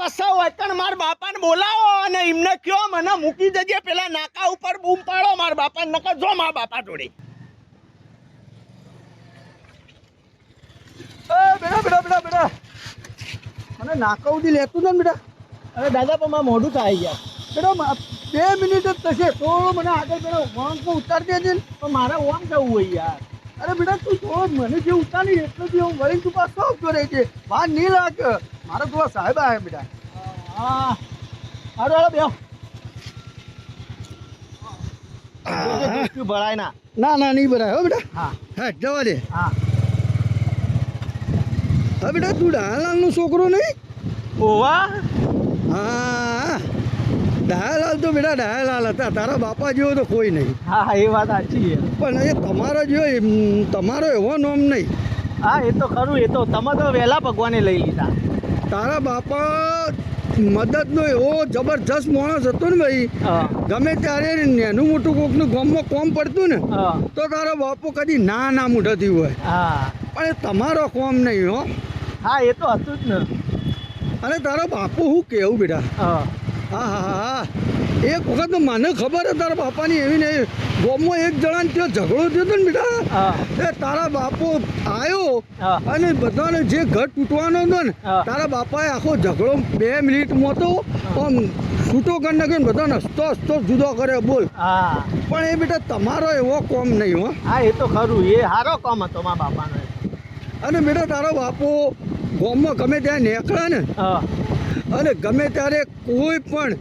પછી વતન માર બાપાને બોલાવો અને એમને કયો મને મૂકી દેજે. પેલા નાકા ઉપર બૂમ પાડો માર બાપાને નકર જો માર બાપા જોડે. એ બેટા બેટા બેટા બેટા. મને નાકા ઉડી લેતું ને બેટા. અરે દાદા પણ મારા મોઢું થાય ગયા. બેટા બે મિનિટ જ થશે થોડું મને આગળ બેટા વાંક ઉતારી દેજે ને. પણ મારે ઓમ જવું હોય યાર. અરે બેટા તું જો મને જે ઉતારી એટલું જ હું વળી તું પાછો શોખ રહે છે. વાર નહીં લાગ. મારા તો સાહેબ આવે બેટા. હા. હારું હાલો બે ભરાય ના. ના ના નહીં ભરાય હો બેટા. હા. હા જવા દે. હા. હા બેટા તું ડાયાલાલનો છોકરો નહીં? ઓવા? હા. ડાયાલાલ તો બેટા ડાયાલાલ હતા. તારા બાપા જેવો તો કોઈ નહીં. હા એ વાત સાચી છે. પણ એ તમારો જેવો તમારો એવો નોમ નહીં. હા એ તો ખરું. એ તો તમે તો વહેલા ભગવાને લઈ લીધા. તારા બાપા મદદનો એવો જબરજસ્ત માણસ હતો ને ભાઈ. ગમે ત્યારે નેનું મોટું કોકનું ગામમાં કોમ પડતું ને તો તારો બાપુ કદી ના ના મૂઢતી હોય. હા. પણ એ તમારો કોમ નહીં હો. હા એ તો હતું જ ને. અને તારો બાપુ હું કેવું બેટા? હા હા હા એક વખત મને ખબર છે તારા બાપાની એવી નહીં ગોમમાં એક જણાને ત્યાં ઝઘડો થયો હતો ને બેટા. એ તારા બાપો આવ્યો અને બધાને જે ઘર તૂટવાનો હતો ને તારા બાપાએ આખો ઝઘડો બે મિનિટમાં તો આમ છૂટો કરી નાખ્યો ને બધાને હસતો હસતો જુદો કરે બોલ. હા. પણ એ બેટા તમારો એવો કોમ નહીં હો. હા એ તો ખરું એ સારો કોમ હતો મારા બાપાનો. અને બેટા તારો બાપો ગોમમાં ગમે ત્યાં નીકળે ને અને ગમે ત્યારે કોઈ પણ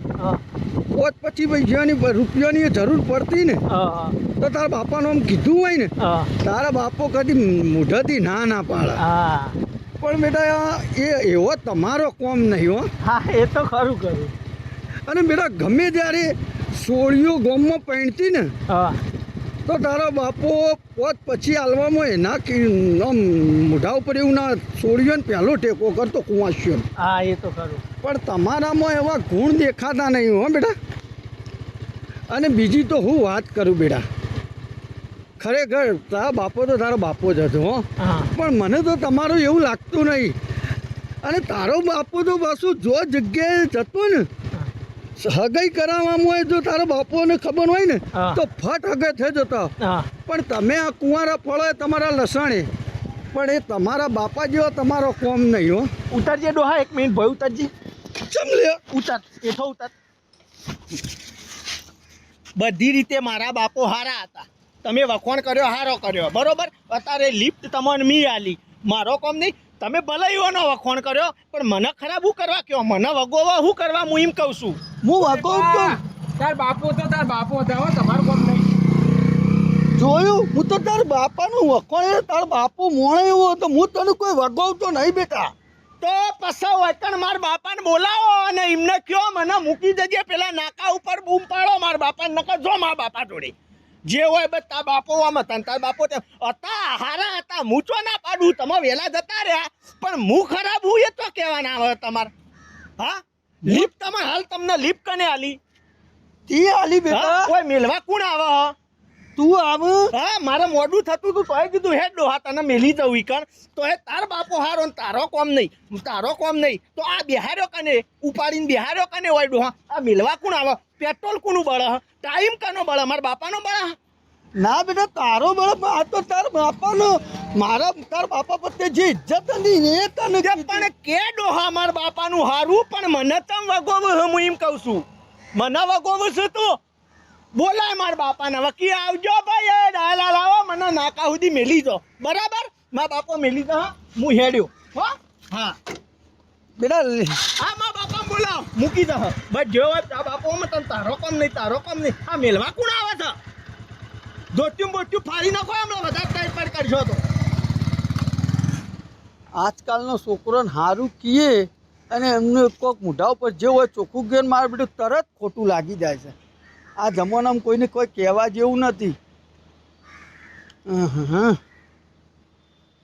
પોત પછી પૈસાની રૂપિયાની જરૂર પડતી ને તો તારા બાપાનું આમ કીધું હોય ને તારા બાપો કદી મોઢાથી ના ના પાડે. હા. પણ બેટા એ એવો તમારો કોમ નહીં હો. હા એ તો ખરું ખરું અને બેટા ગમે ત્યારે સોળીઓ ગોમમાં પહેણતી ને તો તારો બાપો પોત પછી હાલવામાં એના આમ મોઢા ઉપર એવું ના છોડ્યો ને પહેલો ટેકો કરતો કુંવાસ્યો હા એ તો ખરું. પણ તમારામાં એવા ગુણ દેખાતા નહીં હો બેટા. અને બીજી તો હું વાત કરું બેટા. ખરેખર તારા બાપો તો તારો બાપો જ હતો પણ મને તો તમારું એવું લાગતું નહીં. અને તારો બાપો તો પાછું જો જગ્યાએ જતો ને હગાઈ કરાવવામાં હોય જો તારા બાપોને ખબર હોય ને તો ફટ હગે થઈ જતો. પણ તમે આ કુંવારા ફળો તમારા લસણે. પણ એ તમારા બાપા જેવો તમારો કોમ નહીં હો. ઉતારજે ડોહા એક મિનિટ ભાઈ ઉતારજી. ચમ લે. ઉતર એઠો ઉતાર. બધી રીતે મારા બાપો હારા હતા. તમે વખોણ કર્યો હારો કર્યો. બરોબર? અત્યારે લિફ્ટ તમને મી આલી. મારો કોમ નહીં. તમે ભલે એવાનો વખોણ કર્યો પણ મને ખરાબ હું કરવા કયો? મને વગોવા હું કરવા હું એમ કહું છું? હું વાગો તો તાર બાપો તો તાર બાપો હતા હો તમારું કોમ નહીં. જોયું? હું તો તાર બાપાનું વખોણ તાર બાપુ મોણે એવો હતો હું તને કોઈ વગોવતો નહીં બેટા. તો પછી વતન માર બાપાને બોલાવો અને એમને કયો મને મૂકી દેજે પેલા નાકા ઉપર બૂમ પાડો માર બાપાને નકર જો મારા બાપા જોડે. જે હોય બસ તાર બાપો આમ હતા તાર બાપો હતા હારા હતા હું ચો ના પાડું તમે વહેલા જતા રહ્યા. પણ હું ખરાબ હું એ તો કહેવાના આવે તમારે. હા? લીપ તમે હાલ તમને લીપ કને આલી? તી આલી? બેટા. કોઈ મેલવા કોણ આવે હ? તું આવ. હા મારે મોડું થતું હતું તોય કીધું હે ડોહા તને મેલી જવું ઈકણ તો હે તાર બાપો હારો ને તારો કોમ નહીં. તારો કોમ નહીં. તો આ બિહાર્યો કને? ઉપાડીને બિહાર્યો કને હોય ડોહા? આ મેલવા કોણ આવે? પેટ્રોલ કોનું બળે? ટાઈમ કનો બળે મારા બાપાનો બળે? ના બેટા તારો બળે આ તો તાર બાપાનો મારા તાર બાપા પ્રત્યે જે ઇજ્જત હતી ને એ તને પણ કે ડોહા મારા બાપાનું હારું? પણ મને તમ વગોવું હું એમ કહું છું. મને વગોવું છે તું. બોલાય મારા બાપાને. વકીલ આવજો ભાઈ એ ડાયલા લાવો મને નાકા સુધી મેલી દો. બરાબર? મારા બાપો મેલી દો હા? હું હેડ્યો. હો? હા. બેટા હા મા બાપા બોલાવ. મૂકી દો બસ જો આ બાપો અમે તને તારો કામ નહીં તારો કામ નહીં. આ મેલવા કોણ આવે છે? ધોટ્યું બોટ્યું ફાડી નાખો હમણાં બધા ટાઈમ પર કરશો તો. આજકાલનો છોકરોને સારું કીએ અને એમને કોઈક મોઢા ઉપર જે હોય ચોખ્ખું જ્ઞાન મારે બેટું તરત ખોટું લાગી જાય છે. આ જમાનામાં કોઈને કોઈ કહેવા જેવું નથી હં, હં.